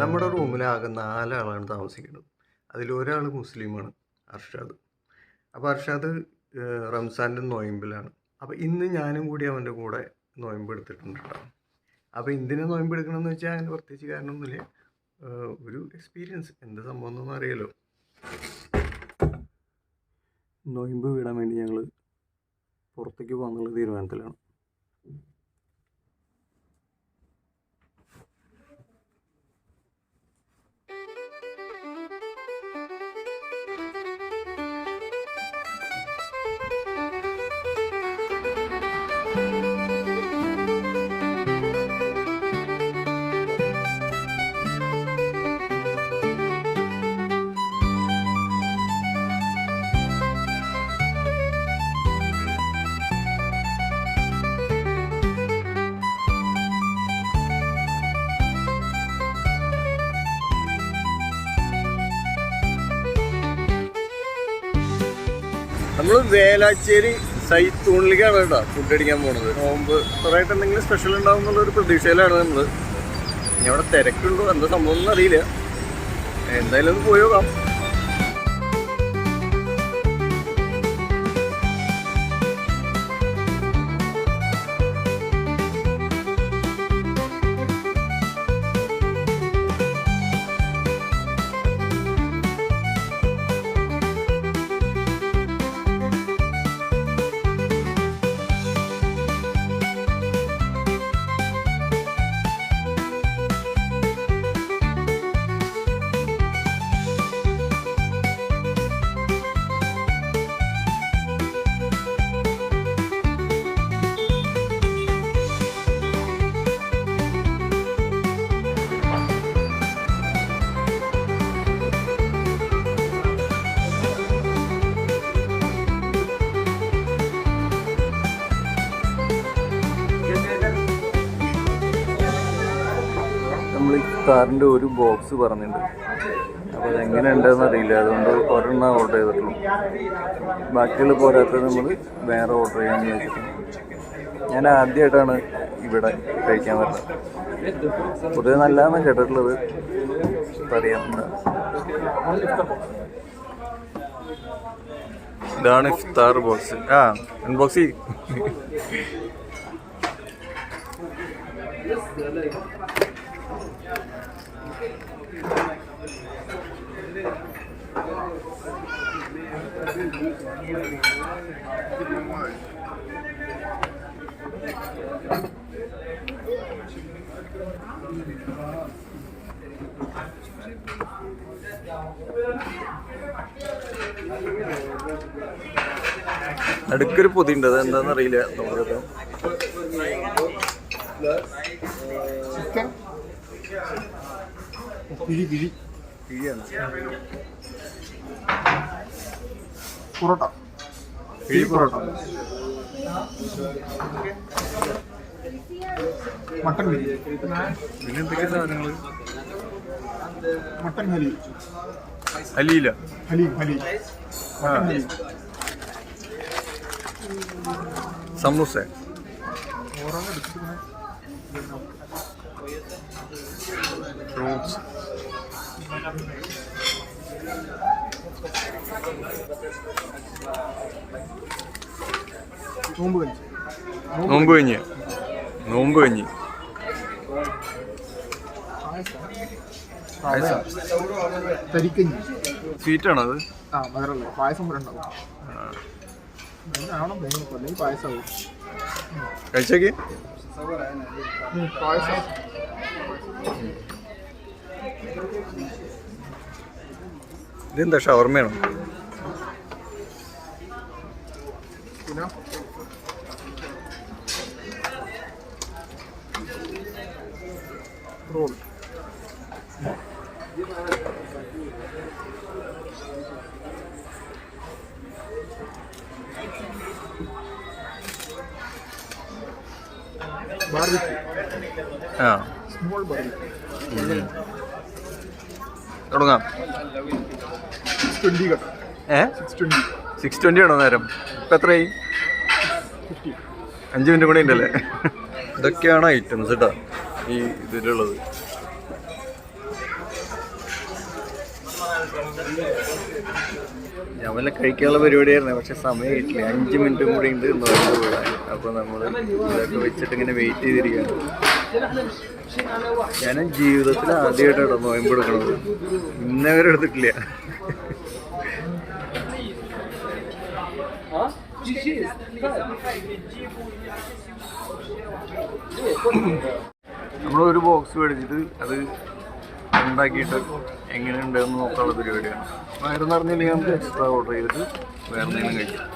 നമ്മുടെ റൂമിലാകെ നാലാളാണ് താമസിക്കുന്നത്. അതിലൊരാൾ മുസ്ലിമാണ് അർഷാദ്. അപ്പോൾ അർഷാദ് റംസാന്റെ നോയമ്പിലാണ്. അപ്പോൾ ഇന്ന് ഞാനും കൂടി അവന്റെ കൂടെ നോയമ്പ് എടുത്തിട്ടുണ്ട് കേട്ടോ അപ്പോൾ എന്തിനു നോയമ്പ് എടുക്കണമെന്ന് വെച്ചാൽ അങ്ങനെ പ്രത്യേകിച്ച് കാരണമൊന്നുമില്ല. ഒരു എക്സ്പീരിയൻസ് എന്ത് സംഭവം എന്നൊന്നും അറിയാലോ. നോയമ്പ് വിടാൻ വേണ്ടി ഞങ്ങൾ പുറത്തേക്ക് പോകാന്നുള്ള തീരുമാനത്തിലാണ്. നമ്മൾ വേലാച്ചേരി സൈത്തൂണിലേക്കാണ് കേട്ടോ ഫുഡ് അടിക്കാൻ പോണത്. നോമ്പ് കുറേയായിട്ട് എന്തെങ്കിലും സ്പെഷ്യൽ ഉണ്ടാവും എന്നുള്ളൊരു പ്രതീക്ഷയിലാണ് നമ്മൾ ഇനി അവിടെ തിരക്കുണ്ടോ? എന്താ സംഭവം എന്നറിയില്ല. എന്തായാലും ഒന്ന് പോയി നോക്കാം. ഇഫ്താറിന്റെ ഒരു ബോക്സ് പറഞ്ഞിട്ടുണ്ട്. അപ്പോൾ അതെങ്ങനെ ഉണ്ടെന്ന് അറിയില്ല. അതുകൊണ്ട് ഒരെണ്ണം ഓർഡർ ചെയ്തിട്ടുള്ളൂ. ബാക്കിയുള്ള പോരാത്തത് നമ്മൾ വേറെ ഓർഡർ ചെയ്യാമെന്ന് വെച്ചിട്ടുണ്ട് ഞാൻ ആദ്യമായിട്ടാണ് ഇവിടെ കഴിക്കാൻ വരുന്നത്. പൊതുവെ നല്ലതാണ് കേട്ടിട്ടുള്ളത്. പറയാമെന്ന് ഇതാണ് ഇഫ്താർ ബോക്സ് ആ അൺബോക്സ് അടുക്കൊരു പൊതിയുണ്ട് അത് എന്താണെന്ന് അറിയില്ല നമുക്കത് കിഴിയാണ്. പൊറോട്ട. കിഴി പൊറോട്ട. മട്ടൻ കിഴി പിന്നെ എന്തൊക്കെയാ സാധനങ്ങൾ മട്ടൻ ഹലി. അലിയില്ല ഹലീം ഹലീം. സമൂസ. ഫ്രൂട്ട്സ്. നോമ്പ് കഴിച്ചു നോമ്പ് കഴിഞ്ഞ് നോമ്പ് പായസം. തരിക്കഞ്ഞി. സ്വീറ്റാണോ അത്? ആ മധുരമുള്ള. പായസം ഇവിടെ ഉണ്ടാവും. ആവണം വേഗം അല്ലെങ്കിൽ പായസമാവും കഴിച്ചേക്ക് ഉം, പായസം ഇതെന്താ ഷവർമയാണോ പിന്നെ റോൾ ബാർബിക്യൂ ആ സ്മോൾ ബാർബിക്യൂ തുടങ്ങാം സിക്സ് ട്വന്റി കേട്ടോ ഏഹ് സിക്സ് സിക്സ് ആണോ നേരം? ഇപ്പം എത്രയായി? അഞ്ച് മിനിറ്റ് കൂടി ഉണ്ടല്ലേ? ഇതൊക്കെയാണ് ഐറ്റംസ് കേട്ടോ ഈ ഇതിലുള്ളത്. ഞാൻ വല്ല കഴിക്കാനുള്ള പരിപാടിയായിരുന്നു പക്ഷെ സമയം കിട്ടില്ല. അഞ്ച് മിനിറ്റ് കൂടി ഉണ്ട് എന്ന് പറയുന്നത് അപ്പോൾ നമ്മൾ ഇതൊക്കെ വെച്ചിട്ട് ഇങ്ങനെ വെയിറ്റ് ചെയ്തിരിക്കുകയാണ്. ഞാനും ജീവിതത്തിൽ ആദ്യമായിട്ടാണ് നോയമ്പ് എടുക്കണത് ഇന്നവരെടുത്തിട്ടില്ല എടുത്തിട്ടില്ല നമ്മൾ ഒരു ബോക്സ് മേടിച്ചിട്ട് അത് ഉണ്ടാക്കിയിട്ട് എങ്ങനെയുണ്ടെന്ന് നോക്കാനുള്ള പരിപാടിയാണ്. വയറ് നിറഞ്ഞില്ലെങ്കിൽ നമുക്ക് എക്സ്ട്രാ ഓർഡർ ചെയ്തിട്ട് വേറെ എന്തെങ്കിലും കഴിക്കാം.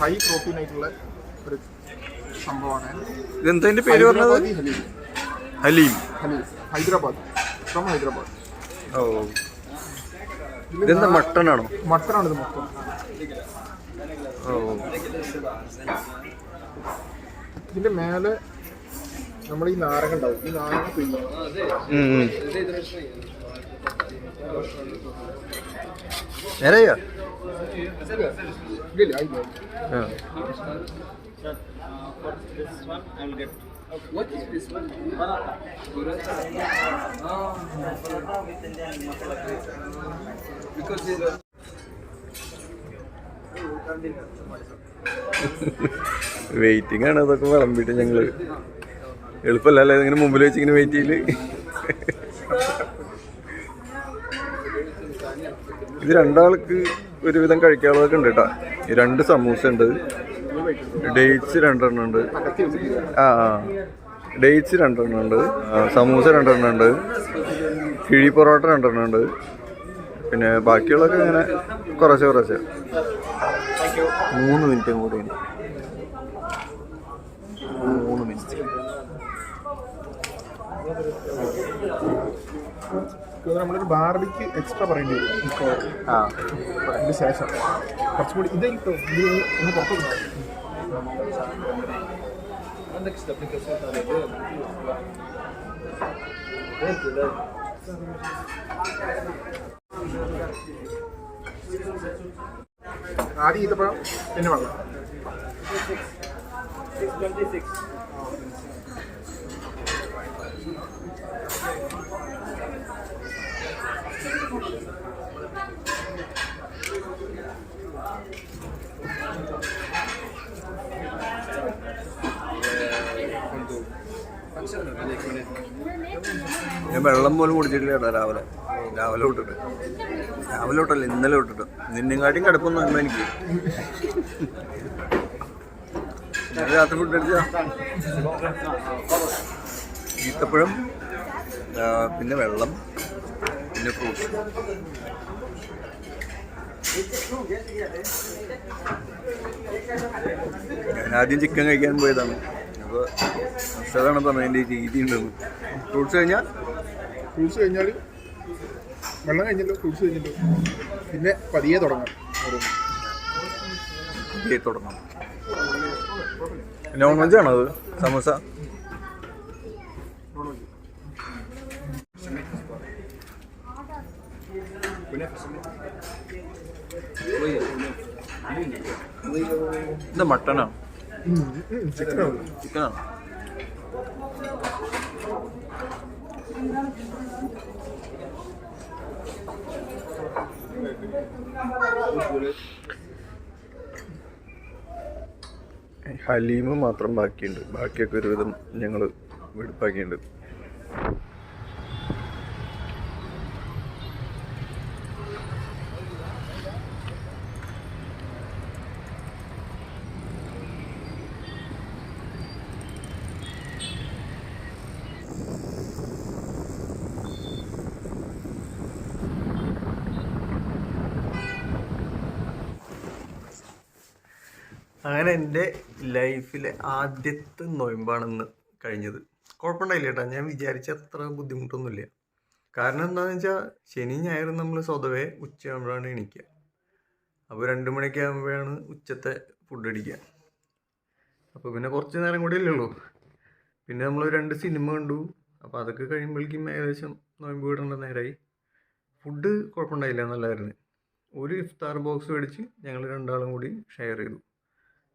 ഹൈ പ്രോട്ടീൻ ആയിട്ടുള്ള ഒരു സംഭവമാണ്. ഇതെന്തതിന്റെ പേര് പറഞ്ഞത്? ഹലീം. ഹലീം. ഹൈദരാബാദ്. ഫ്രം ഹൈദരാബാദ്. ഓ. ഇതെന്താ മട്ടനാണോ? ആണ് ഇത് മൊത്തം. ഇതിന്റെ മേലെ നമ്മൾ ഈ നാരങ്ങ ഉണ്ടാവും ഈ നാരങ്ങ നേരെയാ ആയില്ല? വെയിറ്റിംഗ് ആണ് അതൊക്കെ വിളമ്പിട്ട് ഞങ്ങൾ. എളുപ്പമല്ലല്ലേ ഇങ്ങനെ മുമ്പിൽ വെച്ച് ഇങ്ങനെ വെയിറ്റ് ചെയ്യൽ. ഇത് രണ്ടാൾക്ക് ഒരുവിധം കഴിക്കാനുള്ളതൊക്കെ ഉണ്ട് കേട്ടോ. രണ്ട് സമൂസ ഉണ്ട്. ഡേറ്റ്സ് രണ്ടെണ്ണം ഉണ്ട്. ആ ഡേറ്റ്സ് രണ്ടെണ്ണം ഉണ്ട്. സമൂസ രണ്ടെണ്ണം ഉണ്ട്. കിഴി പൊറോട്ട രണ്ടെണ്ണം ഉണ്ട്. പിന്നെ ബാക്കിയുള്ളതൊക്കെ ഇങ്ങനെ കുറച്ച് കുറച്ച്. മൂന്ന് മിനിറ്റും കൂടി മൂന്ന് മിനിറ്റ്. നമ്മളൊരു ബാർബിക്ക് എക്സ്ട്രാ പറയേണ്ടി വരും. ആ. അതിന് ശേഷം. കുറച്ചും കൂടി ഇത് കിട്ടും ഇത് ഒന്ന് പുറത്തു ആദ്യം ഈത്തപ്പഴം പിന്നെ വെള്ളം. ഞാൻ വെള്ളം പോലും കുടിച്ചിട്ടില്ല കേട്ടോ രാവിലെ. രാവിലെ തൊട്ടിട്ട്. രാവിലെ തൊട്ടല്ല ഇന്നലെ തൊട്ടിട്ട്. നിന്നെങ്കാട്ടിയും കിടപ്പൊന്നും അമ്മ എനിക്ക്. രാത്രി ഫുഡ് അടിച്ച ഈത്തപ്പഴം പിന്നെ വെള്ളം പിന്നെ ഫ്രൂട്ട്സ് ഞാൻ ആദ്യം ചിക്കൻ കഴിക്കാൻ പോയതാണ്. അപ്പോൾ അതാണ് പറഞ്ഞതിന്റെ രീതി ഉണ്ടെന്ന്. ഫ്രൂട്ട്സ് കഴിഞ്ഞാൽ ഫ്രൂട്ട്സ് കഴിഞ്ഞാൽ വെള്ളം കഴിഞ്ഞല്ലോ ഫ്രൂട്ട്സ് കഴിഞ്ഞല്ലോ. പിന്നെ പതിയെ തുടങ്ങാം. പതിയെ തുടങ്ങാം. നോൺ വെജ് ആണോ അത്? സമോസ? ഇത് മട്ടനാ? ചിക്കനോ ചിക്കനാണ്? ഹലീമ് മാത്രം ബാക്കിയുണ്ട്. ബാക്കിയൊക്കെ ഒരുവിധം ഞങ്ങൾ വെടുപ്പാക്കിയിട്ടുണ്ട്. അങ്ങനെ എന്റെ ലൈഫിലെ ആദ്യത്തെ നൊയമ്പാണെന്ന് കഴിഞ്ഞത്. കുഴപ്പമുണ്ടായില്ല കേട്ടോ. ഞാൻ വിചാരിച്ച അത്ര ബുദ്ധിമുട്ടൊന്നുമില്ല. കാരണം എന്താണെന്ന് വെച്ചാൽ ശനി ഞായറും നമ്മൾ സ്വതവേ ഉച്ചയാകുമ്പോഴാണ് എണീക്കുക അപ്പോൾ രണ്ട് മണിയൊക്കെ ആകുമ്പോഴാണ് ഉച്ചത്തെ ഫുഡ് അടിക്കുക അപ്പോൾ പിന്നെ കുറച്ച് നേരം കൂടി ഇല്ലല്ലോ പിന്നെ നമ്മൾ രണ്ട് സിനിമ കണ്ടു. അപ്പോൾ അതൊക്കെ കഴിയുമ്പോഴേക്കും ഏകദേശം നോയമ്പ് വീടേണ്ട നേരമായി ഫുഡ് കുഴപ്പമുണ്ടായില്ല നല്ലതായിരുന്നു. ഒരു ഇഫ്താർ ബോക്സ് മേടിച്ച് ഞങ്ങൾ രണ്ടാളും കൂടി ഷെയർ ചെയ്തു.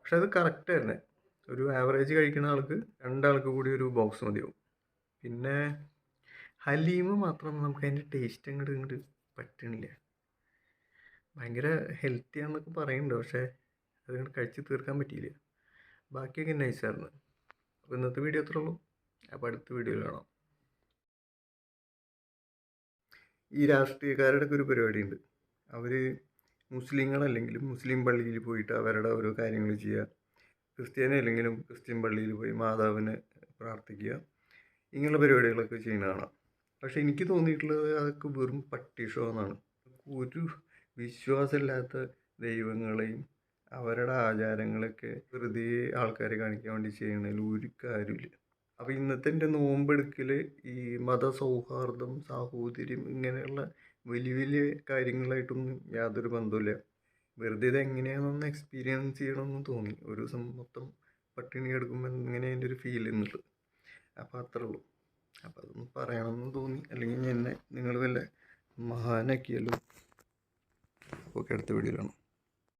പക്ഷെ അത് കറക്റ്റ് തന്നെ. ഒരു ആവറേജ് കഴിക്കുന്ന ആൾക്ക് രണ്ടാൾക്ക് കൂടി ഒരു ബോക്സ് മതിയാവും. പിന്നെ ഹലീമ് മാത്രം നമുക്ക് അതിന്റെ ടേസ്റ്റ് അങ്ങോട്ട് ഇങ്ങോട്ട് പറ്റണില്ല. ഭയങ്കര ഹെൽത്തിയാണെന്നൊക്കെ പറയുന്നുണ്ട്. പക്ഷേ അതുകൊണ്ട് കഴിച്ച് തീർക്കാൻ പറ്റിയില്ല. ബാക്കിയൊക്കെ നൈസായിരുന്നു അപ്പോൾ ഇന്നത്തെ വീഡിയോ അത്രേ ഉള്ളൂ. അപ്പോൾ അടുത്ത വീഡിയോയിൽ കാണാം. ഈ രാഷ്ട്രീയക്കാരുടെ ഒക്കെ ഒരു പരിപാടിയുണ്ട്. അവർ മുസ്ലിങ്ങളല്ലെങ്കിലും മുസ്ലിം പള്ളിയിൽ പോയിട്ട് അവരുടെ ഓരോ കാര്യങ്ങൾ ചെയ്യുക. ക്രിസ്ത്യാനി അല്ലെങ്കിലും ക്രിസ്ത്യൻ പള്ളിയിൽ പോയി മാതാവിനെ പ്രാർത്ഥിക്കുക. ഇങ്ങനെയുള്ള പരിപാടികളൊക്കെ ചെയ്യുന്നതാണ് പക്ഷേ എനിക്ക് തോന്നിയിട്ടുള്ളത് അതൊക്കെ വെറും പട്ടിഷോ എന്നാണ് ഒരു വിശ്വാസമില്ലാത്ത ദൈവങ്ങളെയും അവരുടെ ആചാരങ്ങളൊക്കെ വെറുതെ ആൾക്കാരെ കാണിക്കാൻ വേണ്ടി ചെയ്യണതിൽ ഒരു കാര്യമില്ല അപ്പോൾ ഇന്നത്തെ എന്റെ നോമ്പെടുക്കൽ ഈ മതസൗഹാർദ്ദം സാഹോദര്യം ഇങ്ങനെയുള്ള വലിയ വലിയ കാര്യങ്ങളായിട്ടൊന്നും യാതൊരു ബന്ധമില്ല വെറുതെ ഇത് എങ്ങനെയാണെന്ന് എക്സ്പീരിയൻസ് ചെയ്യണമെന്ന് തോന്നി. ഒരു ദിവസം മൊത്തം പട്ടിണി എടുക്കുമ്പോൾ ഇങ്ങനെ അതിന്റെ ഒരു ഫീൽ എന്നുള്ളത് അപ്പോൾ അത്രേ ഉള്ളൂ. അപ്പോൾ അതൊന്ന് പറയണമെന്ന് തോന്നി. അല്ലെങ്കിൽ എന്നെ നിങ്ങൾ വല്ല മഹാനാക്കിയല്ലോ ഓക്കെ അടുത്ത വീഡിയോയിലാണ്